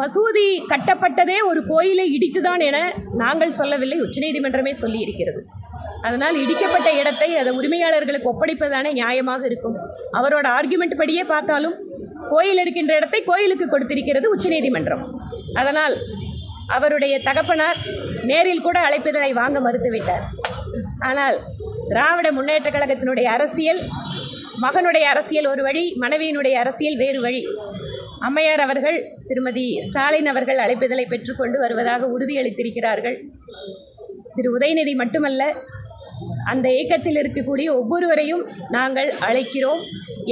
மசூதி கட்டப்பட்டதே ஒரு கோயிலை இடித்துதான் என நாங்கள் சொல்லவில்லை. உச்சநீதிமன்றமே சொல்லியிருக்கிறது. அதனால் இடிக்கப்பட்ட இடத்தை அதை உரிமையாளர்களுக்கு ஒப்படைப்பதானே நியாயமாக இருக்கும். அவரோட ஆர்குமெண்ட் படியே பார்த்தாலும் கோயில் இருக்கின்ற இடத்தை கோயிலுக்கு கொடுத்திருக்கிறது உச்சநீதிமன்றம். அதனால் அவருடைய தகப்பனார் நேரில் கூட அழைப்பிதழை வாங்க மறுத்துவிட்டார். ஆனால் திராவிட முன்னேற்ற கழகத்தினுடைய அரசியல் மகனுடைய அரசியல் ஒரு வழி மனைவியினுடைய அரசியல் வேறு வழி. அம்மையார் அவர்கள் திருமதி ஸ்டாலின் அவர்கள் அழைப்பிதழை பெற்றுக்கொண்டு வருவதாக உறுதியளித்திருக்கிறார்கள். திரு உதயநிதி மட்டுமல்ல அந்த இயக்கத்தில் இருக்கக்கூடிய ஒவ்வொருவரையும் நாங்கள் அழைக்கிறோம்.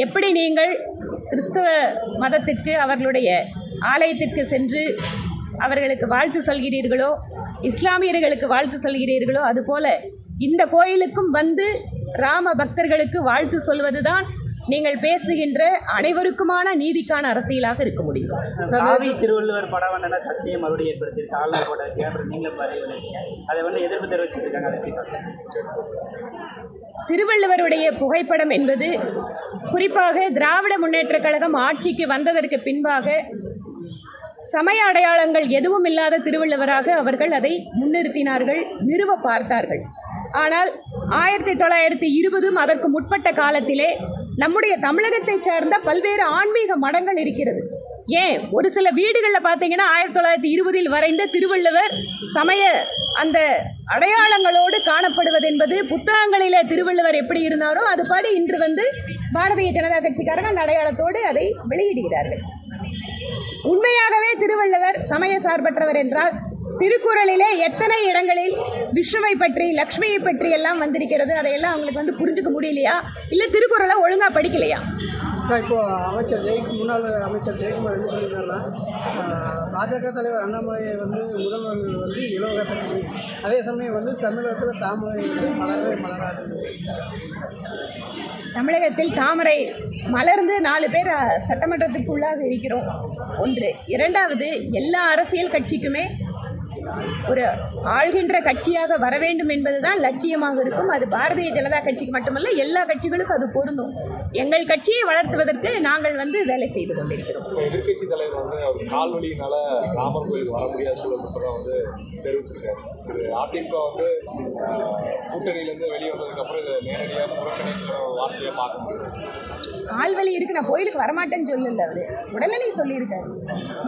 எப்படி நீங்கள் கிறிஸ்தவ மதத்திற்கு அவர்களுடைய ஆலயத்திற்கு சென்று அவர்களுக்கு வாழ்த்து சொல்கிறீர்களோ இஸ்லாமியர்களுக்கு வாழ்த்து சொல்கிறீர்களோ அதுபோல இந்த கோயிலுக்கும் வந்து ராம பக்தர்களுக்கு வாழ்த்து சொல்வதுதான் நீங்கள் பேசுகின்ற அனைவருக்குமான நீதிக்கான அரசியலாக இருக்க முடியும். காவி திருவள்ளுவர் படம் வந்து சர்ச்சையை மறுபடியும் ஏற்படுத்தியிருக்கு. ஆளுநர் இருக்கு. அப்புறம் நீங்களும் அதை வந்து எதிர்ப்பு அதை பார்க்குறீங்க திருவள்ளுவருடைய புகைப்படம் என்பது குறிப்பாக திராவிட முன்னேற்றக் கழகம் ஆட்சிக்கு வந்ததற்கு பின்பாக சமய அடையாளங்கள் எதுவும் இல்லாத திருவள்ளுவராக அவர்கள் அதை முன்னிறுத்தினார்கள் நிறுவ பார்த்தார்கள். ஆனால் ஆயிரத்தி தொள்ளாயிரத்தி இருபதும் அதற்கு முற்பட்ட காலத்திலே நம்முடைய தமிழகத்தைச் சேர்ந்த பல்வேறு ஆன்மீக மடங்கள் இருக்கிறது. ஏன்? ஒரு சில வீடுகளில் பார்த்தீங்கன்னா ஆயிரத்தி தொள்ளாயிரத்தி இருபதில் வரைந்த திருவள்ளுவர் சமய அந்த அடையாளங்களோடு காணப்படுவது என்பது புத்தகங்களில் திருவள்ளுவர் எப்படி இருந்தாரோ அதுபடி இன்று வந்து பாரதிய ஜனதா கட்சிக்காரங்க அந்த அடையாளத்தோடு அதை வெளியிடுகிறார்கள். உண்மையாகவே திருவள்ளுவர் சமய சார்பற்றவர் என்றால் திருக்குறளிலே எத்தனை இடங்களில் விஷ்ணுவை பற்றி லக்ஷ்மியை பற்றி எல்லாம் வந்திருக்கிறது? அதையெல்லாம் அவங்களுக்கு வந்து புரிஞ்சுக்க முடியலையா? இல்லை திருக்குறளை ஒழுங்காக படிக்கலையா? இப்போ அமைச்சர் ஜெய் முன்னாள் அமைச்சர் ஜெயக்குமார் என்ன சொல்லியிருக்காருன்னா ஆஹ், பாஜக தலைவர் அண்ணாமலை வந்து முதல்வர் வந்து இலவசம் அதே சமயம் வந்து தமிழகத்தில் தாமரை வந்து மலரவே மலராது. தமிழகத்தில் தாமரை மலர்ந்து நாலு பேர் சட்டமன்றத்துக்குள்ளாக இருக்கிறோம். ஒன்று இரண்டாவது எல்லா அரசியல் கட்சிக்குமே ஒரு ஆள்கின்ற கட்சியாக வர வேண்டும் என்பதுதான் லட்சியமாக இருக்கும். அது பாரதிய ஜனதா கட்சிக்கு மட்டுமல்ல எல்லா கட்சிகளுக்கும் அது பொருந்தும். எங்கள் கட்சியை வளர்த்துவதற்கு நாங்கள் வந்து வேலை செய்து கொண்டிருக்கிறோம். இப்போ எதிர்க்கட்சி தலைவர் வந்து அவர் கால் வலியினால ராமர் கோயிலுக்கு வர முடியாத சூழல் வந்து தெரிவிச்சிருக்காரு. அதிமுக வந்து கூட்டணியிலேருந்து வெளியே வந்ததுக்கப்புறம் இதை நேரடியாக புறக்கணிக்கிற வார்த்தையை பார்க்க முடியும் கால்வலி இருக்கு நான் கோயிலுக்கு வரமாட்டேன்னு சொல்லல அவரு. உடனே சொல்லியிருக்காரு.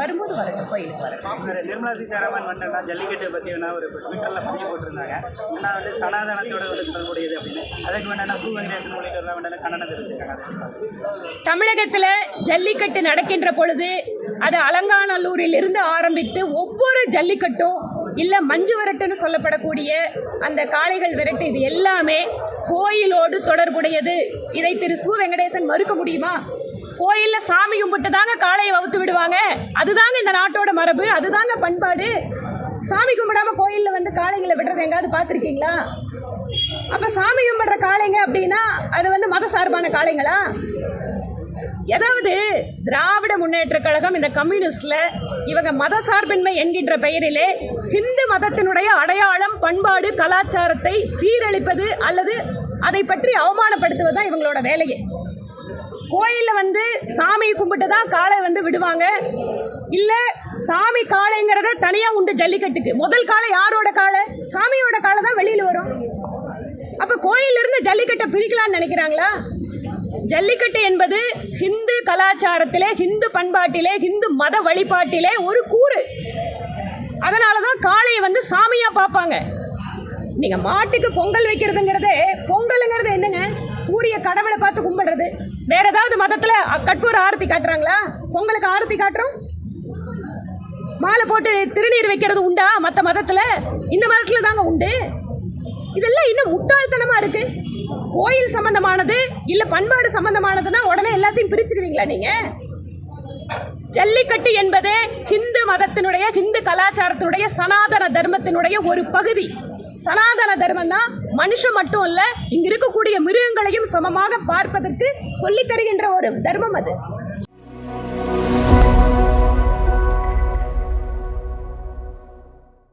வரும்போது வரட்டும் கோயிலுக்கு வரட்டும். நிர்மலா சீதாராமன் பார்த்தீங்கன்னா ஜல்லிக்கட்டு பற்றி வேணா ஒரு ட்விட்டரில் பதிவு போட்டிருந்தாங்க. ஏன்னா வந்து சனாதனத்தோட வந்து தொடர்புடையது அப்படின்னு. அதுக்கு வேணா பூ வெங்கடேசன் உள்ளிட்டவர்கள் வேணா கண்டனம் தெரிவிச்சிருக்காங்க தமிழகத்தில் ஜல்லிக்கட்டு நடக்கின்ற பொழுது அது அலங்காநல்லூரில் இருந்து ஆரம்பித்து ஒவ்வொரு ஜல்லிக்கட்டும் இல்லை மஞ்சு விரட்டுன்னு சொல்லப்படக்கூடிய அந்த காளைகள் விரட்டு இது எல்லாமே கோயிலோடு தொடர்புடையது. இதை திரு சு வெங்கடேசன் மறுக்க முடியுமா? கோயிலில் சாமி கும்பிட்டு தாங்க காளையை வகுத்து விடுவாங்க. அதுதாங்க இந்த நாட்டோட மரபு. அதுதாங்க பண்பாடு. சாமி கும்பிடாம கோயிலில் வந்து காளைங்களை விடுறது எங்காவது பார்த்துருக்கீங்களா? அப்போ சாமி கும்பிடுற காளைங்க அப்படின்னா அது வந்து மத சார்பான காளைங்களா? ஏதாவது திராவிட முன்னேற்ற கழகம் இந்த கம்யூனிஸ்ட்ல இவங்க மத சார்பின்மை என்கின்ற பெயரிலே ஹிந்து மதத்தினுடைய அடையாளம் பண்பாடு கலாச்சாரத்தை சீரழிப்பது அல்லது அதை பற்றி அவமானப்படுத்துவது தான் இவங்களோட வேலையே. கோயிலில் வந்து சாமியை கும்பிட்டு தான் காளை வந்து விடுவாங்க. இல்லை சாமி காளைங்கிறத தனியாக உண்டு ஜல்லிக்கட்டுக்கு. முதல் காளை யாரோட காளை? சாமியோட காளை தான் வெளியில் வரும். அப்போ கோயிலிருந்து ஜல்லிக்கட்டை பிரிக்கலாம்னு நினைக்கிறாங்களா? ஜல்லிக்கட்டு என்பது ஹிந்து கலாச்சாரத்திலே ஹிந்து பண்பாட்டிலே ஹிந்து மத வழிபாட்டிலே ஒரு கூறு. அதனால தான் காளையை வந்து சாமியாக பார்ப்பாங்க. நீங்கள் மாட்டுக்கு பொங்கல் வைக்கிறதுங்கிறதே பொங்கலுங்கிறது என்னங்க? சூரிய கடவுளை பார்த்து கும்பிடுறது. வேற ஏதாவது மதத்தில் கற்பூர ஆரத்தி காட்டுறாங்களா? பொங்கலுக்கு ஆரத்தி காட்டுறோம்? மாலை போட்டு திருநீர் வைக்கிறது உண்டா? மற்ற மதத்தில்? இந்த மதத்தில் தாங்க உண்டு. இதெல்லாம் இன்னும் முட்டாள்தனமாக இருக்கு. கோயில் சம்பந்தமானது இல்லை பண்பாடு சம்பந்தமானதுன்னா உடனே எல்லாத்தையும் பிரிச்சிருவீங்களா நீங்கள் ஜல்லிக்கட்டு என்பதே ஹிந்து மதத்தினுடைய ஹிந்து கலாச்சாரத்தினுடைய சனாதன தர்மத்தினுடைய ஒரு பகுதி. சனாதன தர்மம் தான் மனுஷன் மட்டும் இல்லை இங்க இருக்கக்கூடிய மிருகங்களையும் சமமாக பார்ப்பதற்கு சொல்லித் தருகின்ற ஒரு தர்மம் அது.